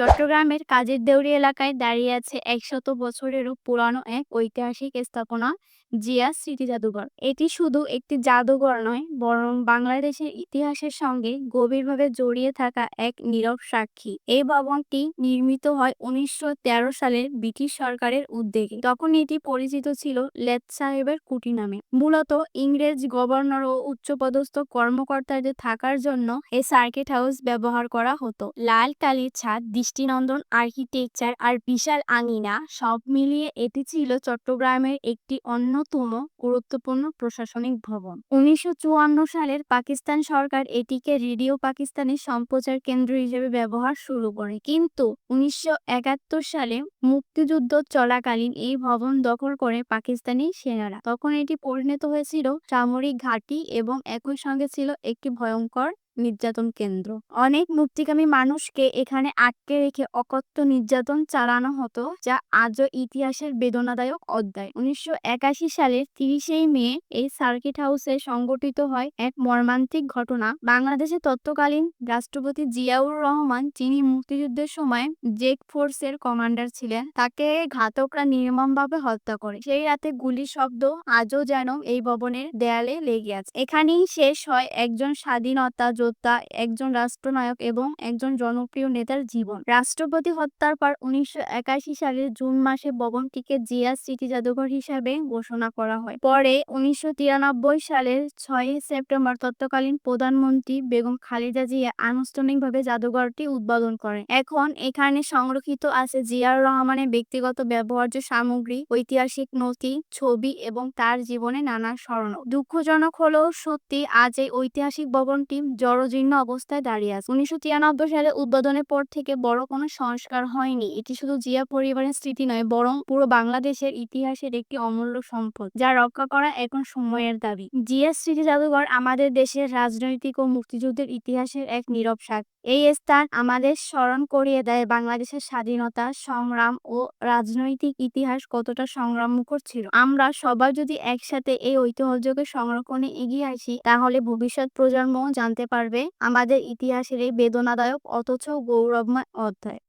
চট্টগ্রামের কাজের দেউরি এলাকায় দাঁড়িয়ে আছে একশত বছরেরও পুরানো এক ঐতিহাসিক স্থাপনা, জিয়া স্মৃতি জাদুঘর। এটি শুধু একটি জাদুঘর নয়, বরং বাংলাদেশের ইতিহাসের সঙ্গে গভীরভাবে জড়িয়ে থাকা এক নীরব সাক্ষী। এই ভবনটি নির্মিত হয় উনিশশো সালের ব্রিটিশ সরকারের উদ্যোগে। তখন এটি পরিচিত ছিল লেত সাহেবের কুটি নামে। মূলত ইংরেজ গভর্নর ও উচ্চপদস্থ কর্মকর্তাদের থাকার জন্য এই সার্কিট হাউস ব্যবহার করা হতো। লাল কালির ছাদ দৃষ্টিনন্দন আর্কিটেকচার আর বিশাল আঙিনা সব মিলিয়ে এটি ছিল চট্টগ্রামের একটি অন্যতম গুরুত্বপূর্ণ প্রশাসনিক ভবন। উনিশশো চুয়ান্ন সালের পাকিস্তান সরকার এটিকে রেডিও পাকিস্তানের সম্প্রচার কেন্দ্র হিসেবে ব্যবহার শুরু করে। কিন্তু উনিশশো একাত্তর সালে মুক্তিযুদ্ধ চলাকালীন এই ভবন দখল করে পাকিস্তানি সেনারা। তখন এটি পরিণত হয়েছিল সামরিক ঘাঁটি এবং একই সঙ্গে ছিল একটি ভয়ঙ্কর নির্যাতন কেন্দ্র। অনেক মুক্তিকামী মানুষকে এখানে আটকে রেখে অকথ্য নির্যাতন চালানো হতো, যা আজও ইতিহাসের বেদনাদায়ক অধ্যায়। উনিশশো একাশি সালের তিরিশেই মে এই সার্কিট হাউসে সংগঠিত হয় এক মর্মান্তিক ঘটনা। বাংলাদেশের তৎকালীন রাষ্ট্রপতি জিয়াউর রহমান, যিনি মুক্তিযুদ্ধের সময় জেক ফোর্সের কমান্ডার ছিলেন, তাকে ঘাতকরা নির্মমভাবে হত্যা করে। সেই রাতে গুলির শব্দ আজও যেন এই ভবনের দেয়ালে লেগে আছে। এখানেই শেষ হয় একজন স্বাধীনতা যোদ্ধা একজন রাষ্ট্রনায়ক এবং একজন জনপ্রিয় নেতার জীবন। রাষ্ট্রপতি হত্যার পর উনিশশো সালের জুন মাসে ভবনটিকে জিয়া স্মৃতি জাদুঘর হিসাবে ঘোষণা করা হয়। পরে উনিশশো সালের ছয়ই সেপ্টেম্বর তৎকালীন প্রধানমন্ত্রী বেগম খালেদা জিয়া আনুষ্ঠানিকভাবে জাদুঘরটি উদ্বোধন করেন। এখন এখানে সংরক্ষিত আছে জিয়ার রহমানের ব্যক্তিগত ব্যবহার্য সামগ্রী, ঐতিহাসিক নথি, ছবি এবং তার জীবনে নানা স্মরণ দুঃখজনক হলেও সত্যি আজ এই ঐতিহাসিক ভবনটি জরাজীর্ণ অবস্থায় দাঁড়িয়ে আছে। উনিশশো সালে উদ্বোধনের পর থেকে বড় কোনো সংস্কার হয়নি। এটি শুধু জিয়া পরিবারের স্মৃতি নয়, বরং পুরো বাংলাদেশের ইতিহাসের একটি অমূল্য সম্পদ, যা রক্ষা করা এখন সময়ের দাবি। জিয়া স্মৃতি জাদুঘর আমাদের দেশের রাজনৈতিক ও মুক্তিযুদ্ধের ইতিহাসের এক নীরব সাক্ষ্য এই স্থান আমাদের স্মরণ করিয়ে দেয় বাংলাদেশের স্বাধীনতা, সংগ্রাম ও রাজনৈতিক ইতিহাস কতটা সংগ্রাম মুখর ছিল। আমরা সবাই যদি একসাথে এই ঐতিহ্যকে সংরক্ষণে এগিয়ে আসি, তাহলে ভবিষ্যৎ প্রজন্ম জানতে পারবে। আমাদের ইতিহাসের এই বেদনাদায়ক অথচ গৌরবময় অধ্যায়।